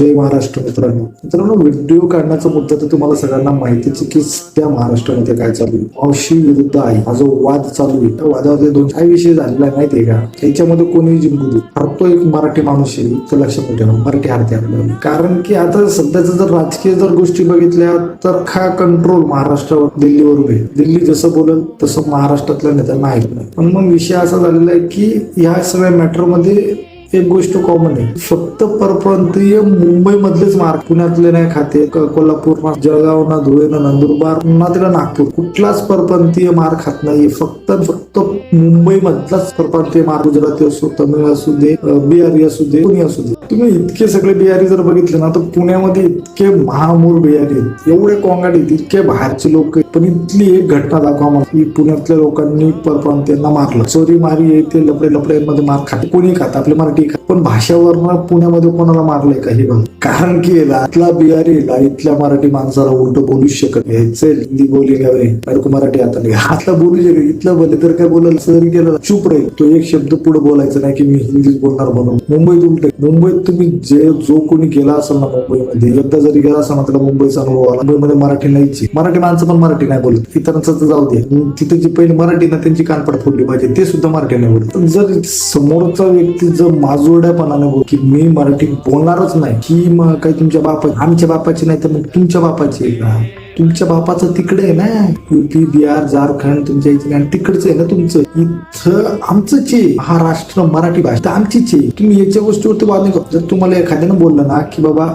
जय महाराष्ट्र मित्रांनो. मित्रांनो व्हिडिओ काढण्याचा मुद्दा तर तुम्हाला सगळ्यांना माहितीच की त्या महाराष्ट्रामध्ये काय चालू आहे. मावशी विरुद्ध आई. हा जो वाद चालू आहे त्या वादामध्ये दोन काय विषय झालेला आहे माहितीये का? त्याच्यामध्ये कोणी जिंकू दे हरतो एक मराठी माणूस आहे तर लक्षात ठेवा मराठी हरते आपल्याला. कारण की आता सध्याचं जर राजकीय जर गोष्टी बघितल्या तर खा कंट्रोल महाराष्ट्रावर दिल्लीवर आहे दिल्ली जसं बोलल तसं महाराष्ट्रातल्या नेत्यांना ऐकलं नाही. पण मग विषय असा झालेला आहे की ह्या सगळ्या मॅटरमध्ये एक गोष्ट कॉमन आहे. फक्त परप्रांतीय मुंबई मधलेच मार्ग. पुण्यातले नाही खाते. कोल्हापूर ना जळगाव ना धुळे ना नंदुरबार ना तिला नागपूर. कुठलाच परप्रांतीय मार खात नाही फक्त फक्त मुंबई मधलाच परप्रांतीय मार्ग. गुजराती असो तमिळ असू दे बिहारी असू दे कोणी असू दे. तुम्ही इतके सगळे बिहारी जर बघितले ना तर पुण्यामध्ये इतके महामूर बिहारी आहेत. एवढे कोंगाडी इतके बाहेरचे लोक आहेत. पण इथली एक घटना दाखवा मला. की पुण्यातल्या लोकांनी परप्रांतीयांना मारलं. चोरी मारी येते ते लपडे लपड्यांमध्ये मार खाते. कोणी खात? आपले मराठी खात. पण भाषावरनं पुण्यामध्ये कोणाला मारलंय का हे बघ. कारण की इथला बिहारीला इथल्या मराठी माणसाला उलट बोलूच शकत नाही. हिंदी बोलेगा अरे मराठी आता नाही. आता बोलू शकत इथलं बोले तर काय बोलायला सर केलं चुप राहील तो एक शब्द पुढे बोलायचा नाही की मी हिंदीच बोलणार म्हणून. मुंबईत उलट. मुंबईत तुम्ही जे जो कोणी गेला असेल ना मुंबईमध्ये एकदा जरी गेला असेल ना त्याला मुंबईचा अनुभव आला. मुंबईमध्ये मराठी नाहीची मराठी माणसं पण मराठी नाही बोलत इतरांचं तर जाऊ दे. तिथे जी पहिली मराठी ना त्यांची कानपड फोडली पाहिजे ते सुद्धा मराठी नाही बोलत जर समोरचा व्यक्ती जर माजोड्यापणाने बोल की मी मराठी बोलणारच नाही की मग काही तुमच्या बापा आमच्या बापाची नाही तर मग तुमच्या बापाची आहे का? तुमच्या बापाचं तिकडे आहे ना युपी बिहार झारखंड तुमच्या इथे आणि तिकडचं आहे ना तुमचं. इथं आमचंच आहे. महाराष्ट्र मराठी भाषा आमचीच आहे. तुम्ही याच्या गोष्टीवरती वाद नाही जर तुम्हाला एखाद्यानं बोललं ना की बाबा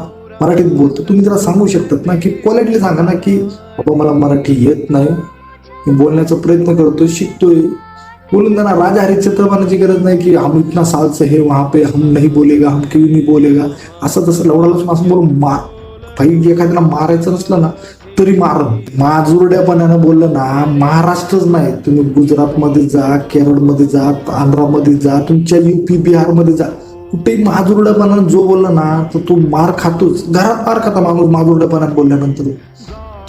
मराठीत बोलतो. तुम्ही जरा सांगू शकतात ना की क्वालिटीला सांगा ना की बाबा मला मराठी येत नाही. मी बोलण्याचा प्रयत्न करतोय शिकतोय. बोलून त्यांना राजा हरिश्चंद्र गरज नाही की हम इतना साल से है वहां पे हम नहीं बोलेगा हम क्यों नाही बोलेगा. असं तसं लवडाला असं बोलून मार. भाई एखाद्याला मारायचं नसलं ना तरी मार. माजुरड्यापणानं बोललं ना महाराष्ट्रच नाही. तुम्ही गुजरातमध्ये जा केरळमध्ये जा आंध्रामध्ये जा तुमच्या युपी बिहारमध्ये जा. ते महाजुरड्यापणानं जो बोलला ना तर तो मार खातोच. घरात मार खाता माणूस महाजुरड्यापणात बोलल्यानंतर.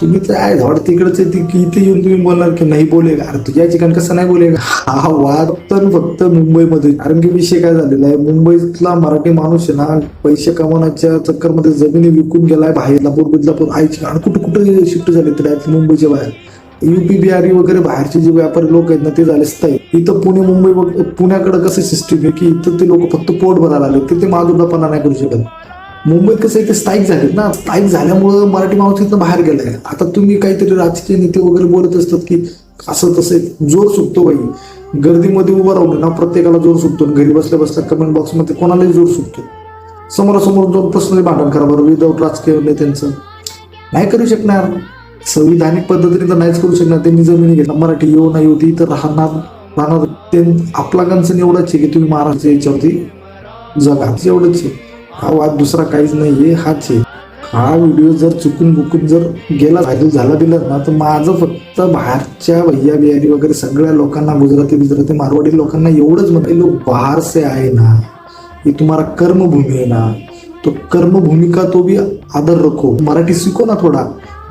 तुम्ही तर आहे झाड तिकडचे ती इथे येऊन तुम्ही बोलणार की नाही बोलेगा? अरे तुझ्या ठिकाणी कसं नाही बोलेगा? हा वाद तर फक्त मुंबईमध्ये. कारण की विषय काय झालेला आहे मुंबईतला मराठी माणूस आहे ना पैसे कमवण्याच्या चक्करमध्ये जमिनी विकून गेलाय बाहेर लापूर बदलापूर आईची आणि कुठं कुठं शिफ्ट झाले तर मुंबईच्या बाहेर. युपी बिहारी वगैरे बाहेरचे जे व्यापारी लोक आहेत ना ते झाले स्थायिक. इथं पुणे मुंबई पुण्याकडे कसं सिस्टीम आहे की इथं ते लोक फक्त पोट भरायला आले ते ते माधुरपणा नाही करू शकत. मुंबईत कसं आहे ते स्थायिक झालेत ना. स्थायिक झाल्यामुळं मराठी माणूस इथं बाहेर गेलाय. आता तुम्ही काहीतरी राजकीय नेते वगैरे बोलत असतात की असं तसं जोर सुटतो बाई. गर्दीमध्ये उभं राहून ना प्रत्येकाला जोर सुटतो घरी बसल्या बसल्या कमेंट बॉक्समध्ये कोणालाही जोर सुटतो. समोरासमोर दोन पर्सनली भांडण करा बरं विदाऊट राजकीय नेत्यांचं. नाही करू शकणार. संविधानिक पद्धतीने तर नाहीच करू शकणार. त्यांनी जमिनी घेतला मराठी येऊ नाही होती तर राहणार राहणार ते आपला कन्सर्न एवढंच आहे की तुम्ही महाराष्ट्र याच्यावरती जगा एवढंच आहे. हा वाद दुसरा काहीच नाही आहे हाच आहे. हा व्हिडिओ जर चुकून बुकून जर गेला व्हायरल झाला दिला ना तर माझं फक्त बाहेरच्या भैया बिहारी वगैरे सगळ्या लोकांना गुजराती गुजराती मारवाडी लोकांना एवढंच म्हणते लोक बाहर से आहे ना ही तुम्हाला कर्मभूमी आहे ना तो कर्मभूमिका तो भी आदर रखो. मराठी शिको ना थोड़ा.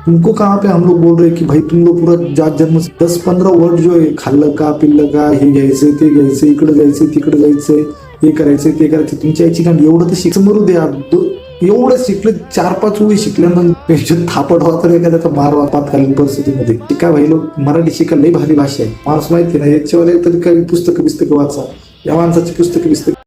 तुमको कहाँ पे हम लोग बोल रहे हैं कि भाई तुम लोग पूरा जात जन्म दस पंधरा वर्ड जो आहे खाल्लं का पिल्लं का हे घ्यायचं ते घ्यायचे इकडे जायचं तिकडे जायचं हे करायचंय ते करायचं तुमच्या याची कारण एवढं तर शिक मरू द्या एवढं शिकले चार पाच वेळी शिकल्यानंतर थापट थापड व्हा तर एखाद्याचा मार वापातकालीन परिस्थितीमध्ये. शिका भाई लोक मराठी शिका लई भारी भाषा आहे. माणूस माहिती ना याच्यावर तरी काही पुस्तकं बिस्तकं वाचा. या माणसाची पुस्तकं बिस्तकं